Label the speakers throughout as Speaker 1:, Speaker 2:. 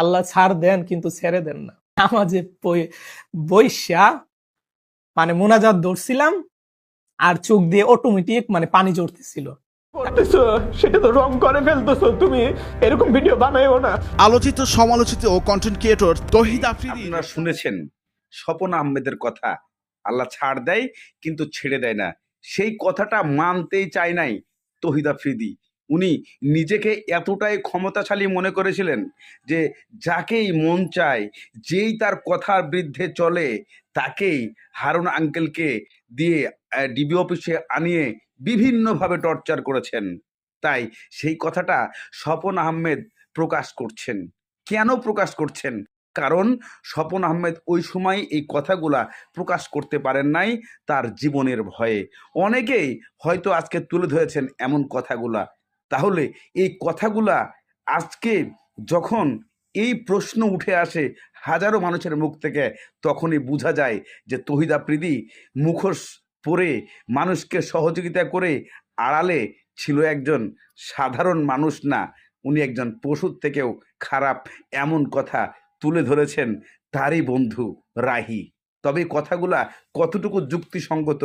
Speaker 1: আল্লাহ ছাড় দেন কিন্তু ছেড়ে দেন না। নামাজে বইসা মানে মোনাজাত ধরছিলাম আর চোখ দিয়ে অটোমেটিক মানে পানি জড়তেছিল
Speaker 2: সেটা তো রং করে ফেলতেছো তুমি। এরকম ভিডিও বানাইও না।
Speaker 3: আলোচিত সমালোচিত ও কন্টেন্ট ক্রিয়েটর তহিদ আফ্রিদি।
Speaker 4: আপনারা শুনেছেন স্বপন আহমেদের কথা। আল্লাহ ছাড় দেয় কিন্তু ছেড়ে দেয় না। সেই কথাটা মানতেই চায় নাই তহিদ আফ্রিদি। উনি নিজেকে এতটাই ক্ষমতাশালী মনে করেছিলেন যে যাকেই মন চায়, যেই তার কথার বিরুদ্ধে চলে, তাকেই হারুন আঙ্কেলকে দিয়ে ডিবি অফিসে আনিয়ে বিভিন্নভাবে টর্চার করেছেন। তাই সেই কথাটা স্বপন আহমেদ প্রকাশ করছেন। কেন প্রকাশ করছেন? কারণ স্বপন আহমেদ ওই সময় এই কথাগুলা প্রকাশ করতে পারেন নাই তার জীবনের ভয়ে। অনেকেই হয়তো আজকে তুলে ধরেছেন এমন কথাগুলা। তাহলে এই কথাগুলা আজকে যখন এই প্রশ্ন উঠে আসে হাজারো মানুষের মুখ থেকে, তখনই বোঝা যায় যে তহিদা প্রীতি মুখোশ পরে মানুষকে সহযোগিতা করে আড়ালে ছিল একজন সাধারণ মানুষ না, উনি একজন পশুর থেকেও খারাপ এমন কথা তুলে ধরেছেন তারই বন্ধু রাহি। তবে কথাগুলা কতটুকু যুক্তিসঙ্গত,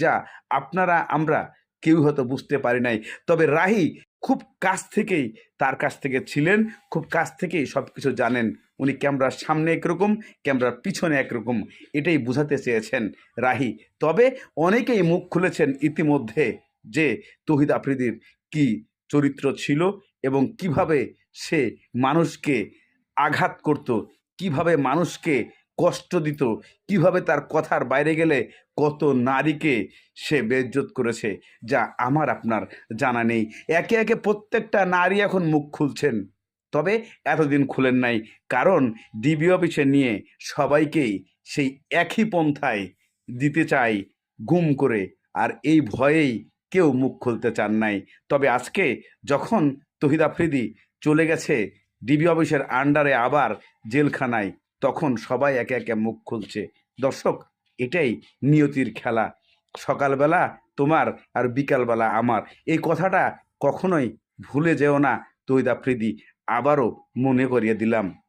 Speaker 4: যা আপনারা, আমরা কেউ হয়তো বুঝতে পারি নাই। তবে রাহি খুব কাছ থেকেই তার কাছ থেকে ছিলেন, খুব কাছ থেকেই সব কিছু জানেন। উনি ক্যামেরার সামনে একরকম, ক্যামেরার পিছনে একরকম। এটাই বোঝাতে চেয়েছেন রাহি। তবে অনেকেই মুখ খুলেছেন ইতিমধ্যে যে তহিদ আফ্রিদির কি চরিত্র ছিল এবং কীভাবে সে মানুষকে আঘাত করত, কীভাবে মানুষকে কষ্ট দিত। কীভাবে তার কথার বাইরে গেলে কত নারীকে সে বেজ্জত করেছে, যা আমার আপনার জানা নেই। একে একে প্রত্যেকটা নারী এখন মুখ খুলছেন। তবে এতদিন খুলেন নাই, কারণ ডিবি অফিসে নিয়ে সবাইকেই সেই একই পন্থায় দিতে চাই গুম করে, আর এই ভয়েই কেউ মুখ খুলতে চান নাই। তবে আজকে যখন তহিদ আফ্রিদি চলে গেছে, ডিবি অফিসের আন্ডারে আবার জেলখানায় তখন সবাই একে একে মুখ খুলছে। দর্শক, এটাই নিয়তির খেলা। সকালবেলা তোমার আর বিকালবেলা আমার। এই কথাটা কখনোই ভুলে যেও না তৈদ আবারও মনে করিয়ে দিলাম।